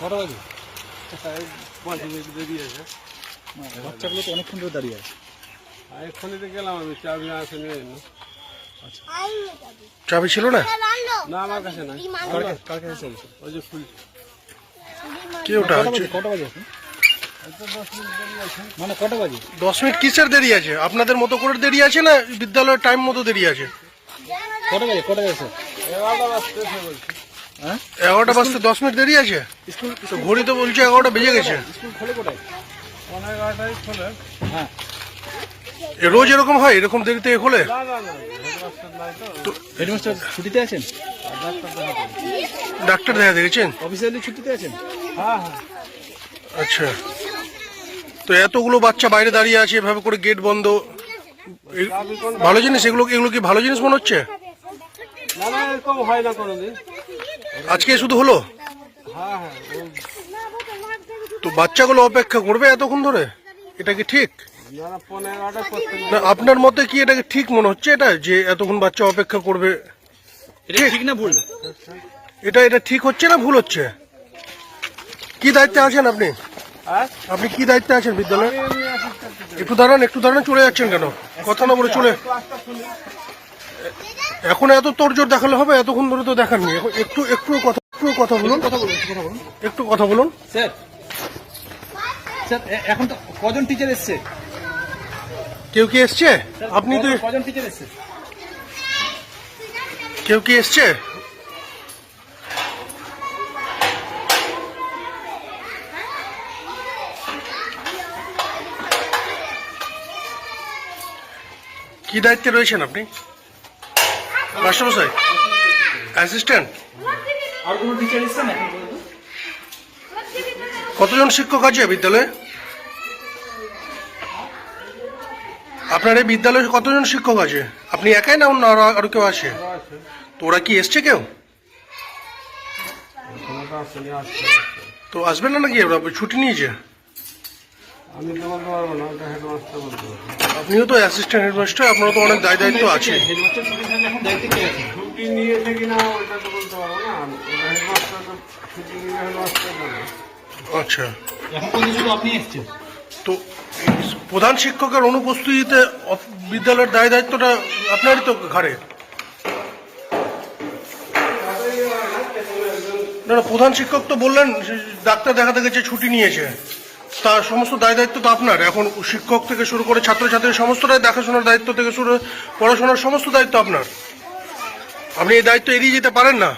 কটা বাজে? পাঁচ মিনিট বাচ্চাগুলো তো অনেকক্ষণ ধরে দাঁড়িয়ে আছে। আর এক্ষুনি তো গেলাম আমি চাবি আসেনি চাবি ছিল না? না আমার কাছে নাই। কার কাছে- কার ওই যে ফুল। কি ওটা? কটা হচ্ছে বাজে কটা বাজে এখন? মানে কটা বাজে? দশ মিনিট কিসের দেরি আছে? আপনাদের মতো করে দেরি আছে না? বিদ্যালয়ের টাইম মতো দেরি আছে? কটা বাজে? কটা বাজে স্যার? এগারোটা বলছি। এগারোটা বাজতে দশ মিনিট দেরি আছে। তো ঘড়ি তো বলছে এগারোটা বেজে গেছে। হ্যাঁ। এ রোজ এরকম হয়? এরকম দেরিতে খোলে? না না না হেডমাস্টার ছুটিতে আছেন? ডাক্তার দেখা দেখেছেন? অফিসিয়ালি ছুটিতে আছেন? হ্যাঁ হ্যাঁ। আচ্ছা। তো এতগুলো বাচ্চা বাইরে দাঁড়িয়ে আছে এভাবে করে গেট বন্ধ। ভালো জিনিস? এগুলো এগুলো কি ভালো জিনিস মনে হচ্ছে? না না এরকম হয় না কোনোদিন। আজকে শুধু হলো? তো বাচ্চাগুলো অপেক্ষা করবে এতক্ষণ ধরে? এটা কি ঠিক? না আপনার মতে কি এটাকে ঠিক মনে হচ্ছে এটা যে এতক্ষণ বাচ্চা অপেক্ষা করবে? এটা ঠিক না ভুল? এটা এটা ঠিক হচ্ছে না ভুল হচ্ছে? কি দায়িত্বে আছেন আপনি? আপনি কি দায়িত্বে আছেন বিদ্যালয়ে। একটু দাঁড়ান একটু দাঁড়ান চলে যাচ্ছেন কেন? কথা না বলে চলে এখন এত তোরজোর দেখালে হবে? এতক্ষণ ধরে তো দেখাননি। একটু একটু কথা একটু কথা বলুন। কথা বলুন একটু কথা বলুন। একটু কথা বলুন। স্যার স্যার এখন তো কজন টিচার এসছে? কেউ কি এসছে? আপনি তো কজন টিচার এসছে? কেউ কি এসছে? কি দায়িত্বে রয়েছেন আপনি? মাস্টারমশাই অ্যাসিস্ট্যান্ট আর কোনো টিচার এসছে এখন কতজন শিক্ষক আছে বিদ্যালয়ে? আপনার এই বিদ্যালয়ে কতজন শিক্ষক আছে? আপনি একাই না অন্য আরও কেউ আছে? তো ওরা কি এসছে কেউ? তো আসবেন না নাকি? ওরা ছুটি নিয়েছে? আমি তো বলতে পারব না ওটা হেডমাস্টার বলতে পারব আপনিও তো অ্যাসিস্ট্যান্ট হেডমাস্টার আপনারও তো অনেক দায় দায়িত্ব আছে। হেডমাস্টার এখন দায়িত্বে কে আছে? ছুটি নিয়েছে কিনা ওটা তো বলতে পারব না। ওটা হেডমাস্টার তো ছুটি নিয়ে হেডমাস্টার জানে আচ্ছা। এখন পর্যন্ত শুধু আপনি এসছেন? তো প্রধান শিক্ষকের অনুপস্থিতিতে বিদ্যালয়ের দায় দায়িত্বটা আপনারই তো ঘাড়ে। না না প্রধান শিক্ষক তো বললেন ডাক্তার দেখাতে গেছে ছুটি নিয়েছে। তার সমস্ত দায় দায়িত্ব তো আপনার। এখন শিক্ষক থেকে শুরু করে ছাত্রছাত্রীর সমস্তটাই দেখাশোনার দায়িত্ব থেকে শুরু, পড়াশোনার সমস্ত দায়িত্ব আপনার। আপনি এই দায়িত্ব এড়িয়ে যেতে পারেন না।